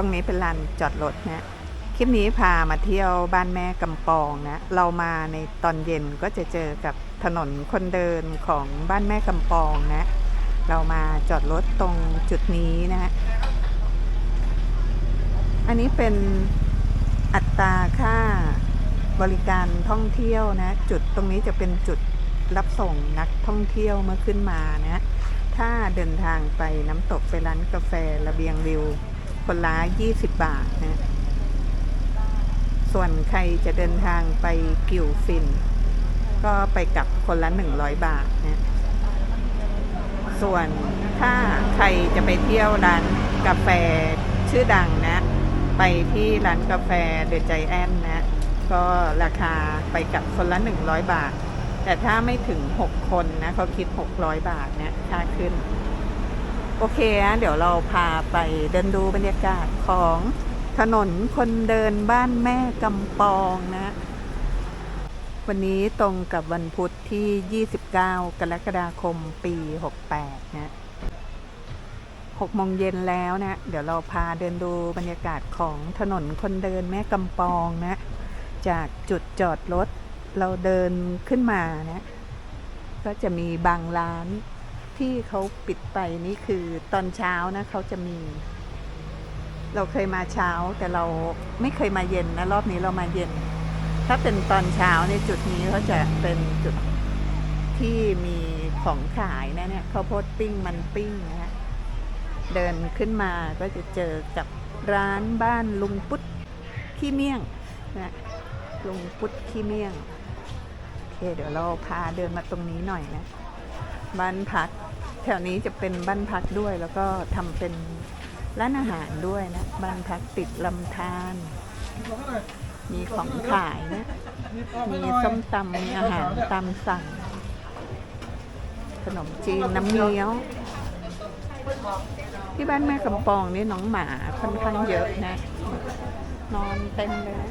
รงนี้เป็นลานจอดรถนะคลิปนี้พามาเที่ยวบ้านแม่กำปองนะ เรามาในตอนเย็นก็จะเจอกับถนนคนเดินของบ้านแม่กำปองนะ เรามาจอดรถตรงจุดนี้นะฮะ อันนี้เป็นอัตราค่าบริการท่องเที่ยวนะ จุดตรงนี้จะเป็นจุดรับส่งนักท่องเที่ยวเมื่อขึ้นมานะ ถ้าเดินทางไปน้ำตกไปร้านกาแฟระเบียงวิว คนละ20บาทนะ ส่วนใครจะเดินทางไปกิวฟิน ก็ไปกับคนละ100บาทนะ ส่วนถ้าใครจะไปเที่ยวร้านกาแฟชื่อดังนะ ไปที่ร้านกาแฟเดอะใจแอนนะ ก็ราคาไปกับคนละ100บาท แต่ถ้าไม่ถึง6คนนะเขาคิด600บาทเนี่ยค่าขึ้น โอเคนะเดี๋ยวเราพาไปเดินดูบรรยากาศของถนนคนเดินบ้านแม่กำปองนะ วันนี้ตรงกับวันพุธที่ 29 กรกฎาคมปี 68 นะ6โมงเย็นแล้วนะ เดี๋ยวเราพาเดินดูบรรยากาศของถนนคนเดินแม่กำปองนะ จากจุดจอดรถเราเดินขึ้นมานะ ก็จะมีบางร้าน ที่เขาปิดไปนี่คือตอนเช้านะเขาจะมี เราเคยมาเช้าแต่เราไม่เคยมาเย็นนะรอบนี้เรามาเย็น ถ้าเป็นตอนเช้าในจุดนี้เขาจะเป็นจุดที่มีของขายนะเนี่ยข้าวโพดปิ้งมันปิ้งนะฮะเดินขึ้นมาก็จะเจอกับร้านบ้านลุงปุ๊ดขี้เมี่ยงนะลุงปุ๊ดขี้เมี่ยงโอเคเดี๋ยวเราพาเดินมาตรงนี้หน่อยนะบ้านพัก แถวนี้จะเป็นบ้านพักด้วย แล้วก็ทำเป็นร้านอาหารด้วยนะ บ้านพักติดลำธารมีของขายนะ มีส้มตำมีอาหารตามสั่ง ขนมจีนน้ำเงี้ยว ที่บ้านแม่กำปองนี่น้องหมาค่อนข้างเยอะนะ นอนเต็มเลยนะ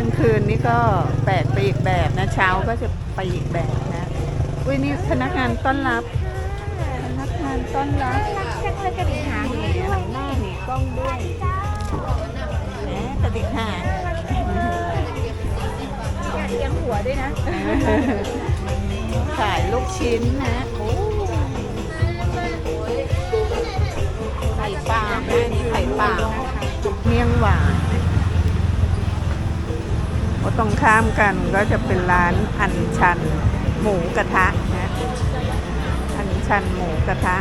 ลางคืนนี่ก็แปลกไปอีกแบบนะ เช้าก็จะไปอีกแบบนะ อุ้ยนี่พนักงานต้อนรับ พนักงานต้อนรับจะเคยกระดิ่งหางนี่หันหน้าหนีกล้องด้วยแหมกระดิกหางเลี้ยงหัวด้วยนะ ขายลูกชิ้นนะ โอ้ไข่ปลาแม่นี่ไข่ปลาเมี่ยงหวานโอ้ ตรงข้ามกันก็จะเป็นร้านอันชันหมูกระทะนะอันชันหมูกระทะ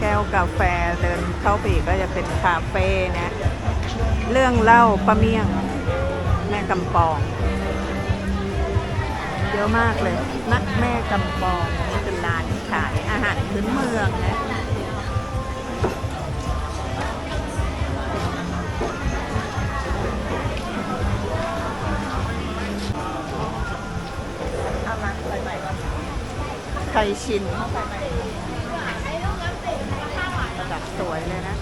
แก้วกาแฟเดินเข้าไปก็จะเป็นคาเฟ่นะ เรื่องเล่าป้าเมี่ยง แม่กำปอง เยอะมากเลยนักแม่กำปองนี่เป็นร้านขายอาหารพื้นเมืองนะ ไทยชินระดับสวยเลยนะ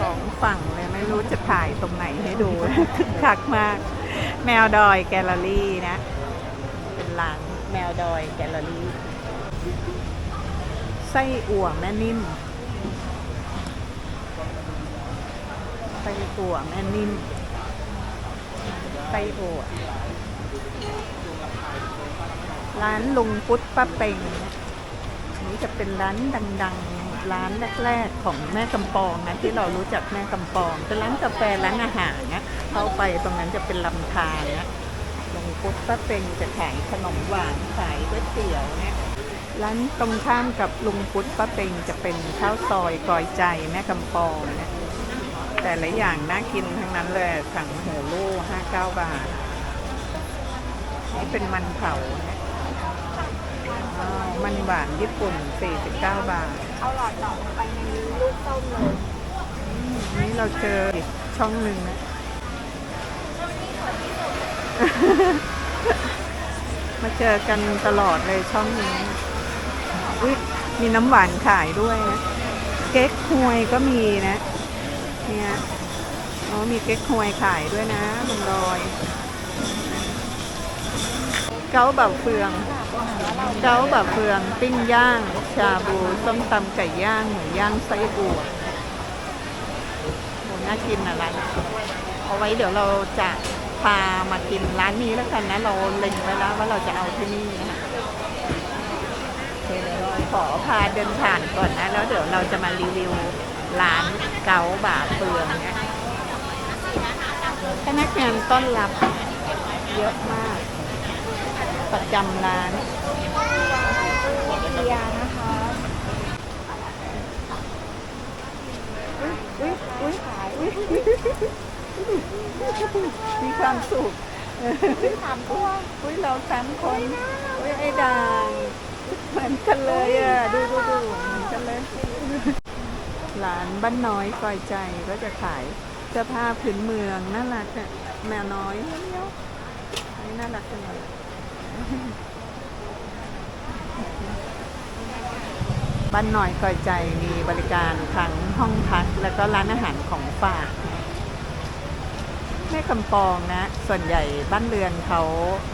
สองฝั่งเลยไม่รู้จะถ่ายตรงไหนให้ดูคึกคักมาก แมวดอยแกลเลอรี่นะ เป็นร้านแมวดอยแกลเลอรี่ ไส้อั่วแม่นิ่ม ไส้อั่วแม่นิ่มไส้อั่ว ร้านลุงปุ๊ดป้าเป่งนะอันนี้จะเป็นร้านดังๆ ร้านแรกๆ ของแม่กำปองนะที่เรารู้จักแม่กำปอง เป็นร้านกาแฟร้านอาหารนะเข้าไปตรงนั้นจะเป็นลำธารนะลุงปุ๊ดป้าเป่งจะขายขนมหวานขายก๋วยเตี๋ยวนี่ยร้านตรงข้ามกับลุงปุ๊ดป้าเป่งจะเป็นข้าวซอยกอยใจแม่กำปองนะแต่หละอย่างน่ากินทั้งนั้นเลยสั่งหัวลูกห้าเก้าบาท นี่เป็นมันเผานะอ้าวมันหวานญี่ปุ่น 49 บาท เอาหลอดหนอไปในลูกต้มเลยนี่เราเจออีกช่องหนึ่งนะมาเจอกันตลอดเลยช่องนี้อุ๊ยมีน้ำหวานขายด้วยนะเก๊กฮวยก็มีนะ เนี่ยอ๋อมีเก๊กฮวยขายด้วยนะบนดอยาเบาเฟืองเก้าเบาเฟือง ปิ้งย่าง ชาบูส้มตำไก่ย่างหมูย่างไส้อั่วโหน่ากินอะไรเอาไว้เดี๋ยวเราจะพามากินร้านนี้แล้วกันนะ เราเล็งไว้แล้วว่าเราจะเอาที่นี่นะขอพาเดินผ่านก่อนนะ แล้วเดี๋ยวเราจะมารีวิวร้านเกาบาเฟืองเนี่ยพนักงานต้อนรับเยอะมาก ประจำร้านเบียร์นะคะอุ้ยอุ้ยขายอุ้ยมีความสุขสามตัวอุ้ยเราสามคนอุ้ยไอ้ด่างเหมือนกันเลยอะดูดูดูเหมือนกันเลยร้านบ้านน้อยกอยใจก็จะขายเสื้อผ้าพื้นเมืองน่ารักอะแมวน้อยเนี้ยอันนี้น่ารักจังเลย บ้านน้อยกอยใจมีบริการทั้งห้องพักแล้วก็ร้านอาหารของฝากแม่กำปองนะ ส่วนใหญ่บ้านเรือนเขา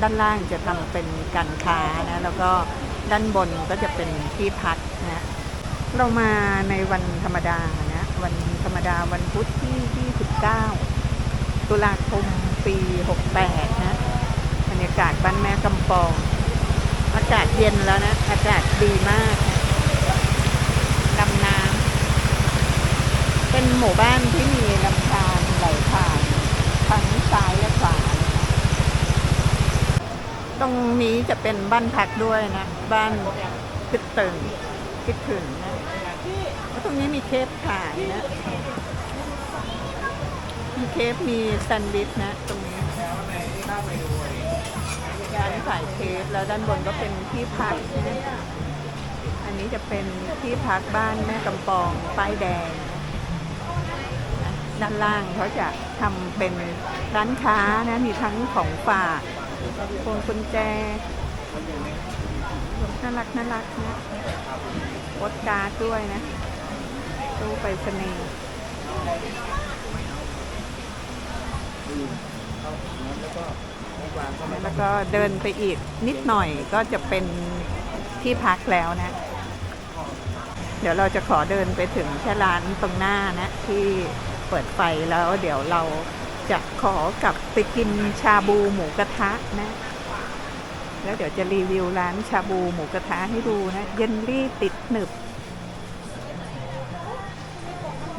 ด้านล่างจะทำเป็นการค้านะ แล้วก็ด้านบนก็จะเป็นที่พักนะเรามาในวันธรรมดานะ วันธรรมดาวันพุธที่ 29 ตุลาคมปี 68 นะ บ้านแม่กำปอง อากาศเย็นแล้วนะ อากาศดีมากนะดำน้ำเป็นหมู่บ้านที่มีลำธารไหลผ่านทั้งซ้ายและขวาตรงนี้จะเป็นบ้านพักด้วยนะ บ้านคิดตึงคิดถึงนะแล้วตรงนี้มีเคฟขายนะมีเคฟมีแซนด์วิชนะ ตรงนี้ ร้านขายเคฟแล้วด้านบนก็เป็นที่พักนะอันนี้จะเป็นที่พักบ้านแม่กำปองป้ายแดง ด้านล่างเขาจะทำเป็นร้านค้านะมีทั้งของฝากพวงกุญแจน่ารักน่ารักนะโปสการ์ดด้วยนะตู้ไปรษณีย์แล้วก็ แล้วก็เดินไปอีกนิดหน่อยก็จะเป็นที่พักแล้วนะ เดี๋ยวเราจะขอเดินไปถึงแค่ร้านตรงหน้านะ ที่เปิดไฟแล้วเดี๋ยวเราจะขอกลับไปกินชาบูหมูกระทะนะ แล้วเดี๋ยวจะรีวิวร้านชาบูหมูกระทะให้ดูนะ เยนลี่ติดหนึบ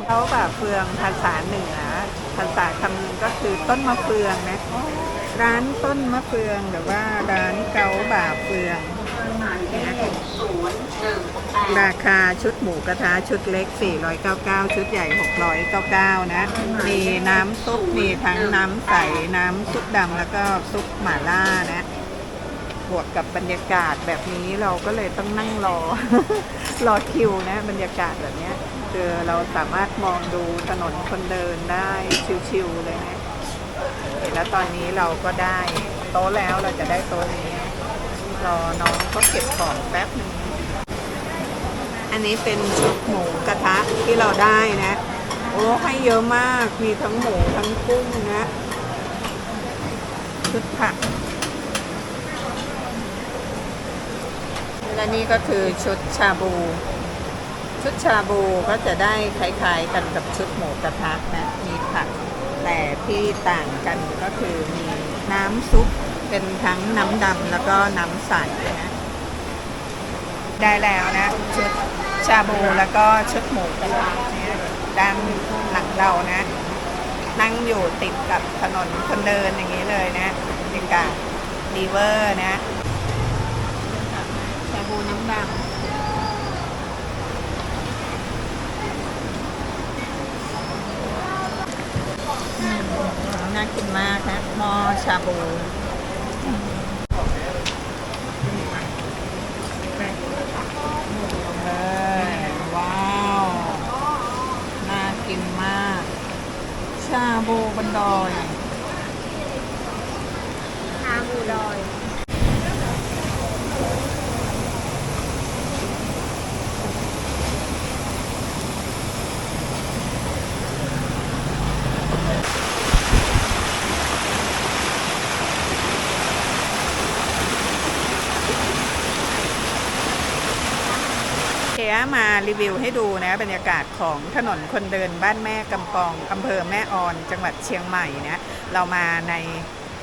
เขาแบบเฟืองภาษาเหนือ ภาษาคำนึงก็คือต้นมะเฟืองนะร้านต้นมะเฟืองหรือว่าร้านเกาบ่าเฟืองราคาชุดหมูกระทะชุดเล็ก 499 ชุดใหญ่ 699 นะ มีน้ำซุป มีทั้งน้ำใส น้ำซุปดำแล้วก็ซุปหม่าล่านะ บวกกับบรรยากาศแบบนี้เราก็เลยต้องนั่งรอ รอคิวนะ บรรยากาศแบบนี้ คือเราสามารถมองดูถนนคนเดินได้ชิวๆเลยนะ แล้วตอนนี้เราก็ได้โต๊ะแล้วเราจะได้โต๊ะนี้ รอน้องเขาเก็บของแป๊บหนึ่ง อันนี้เป็นชุดหมูกระทะที่เราได้นะ โอ้ให้เยอะมาก มีทั้งหมูทั้งกุ้งนะ ชุดผัก และนี่ก็คือชุดชาบู ชุดชาบูก็จะได้คล้ายๆกันกับชุดหมูกระทะนะมีผัก แต่ที่ต่างกันก็คือมีน้ำซุปเป็นทั้งน้ำดำแล้วก็น้ำใสนะได้แล้วนะชุดชาบูแล้วก็ชุดหมูกระทะเนี่ยด้านหลังเรานะ นั่งอยู่ติดกับถนนคนเดินอย่างนี้เลยนะบรรยากาศดีเวอร์นะชาบูน้ำดำ น่ากินมากนะหม้อชาบูเลยว้าว น่ากินมาก ชาบูบันดอย มารีวิวให้ดูนะบรรยากาศของถนนคนเดินบ้านแม่กำปองอำเภอแม่ออน จังหวัดเชียงใหม่นะเรามาใน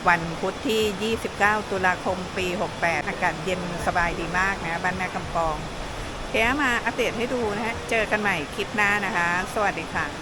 วันพุธที่ 29 ตุลาคมปี 68 อากาศเย็นสบายดีมากนะบ้านแม่กำปองแยมาอัปเดตให้ดูนะฮะเจอกันใหม่คลิปหน้านะคะ สวัสดีค่ะ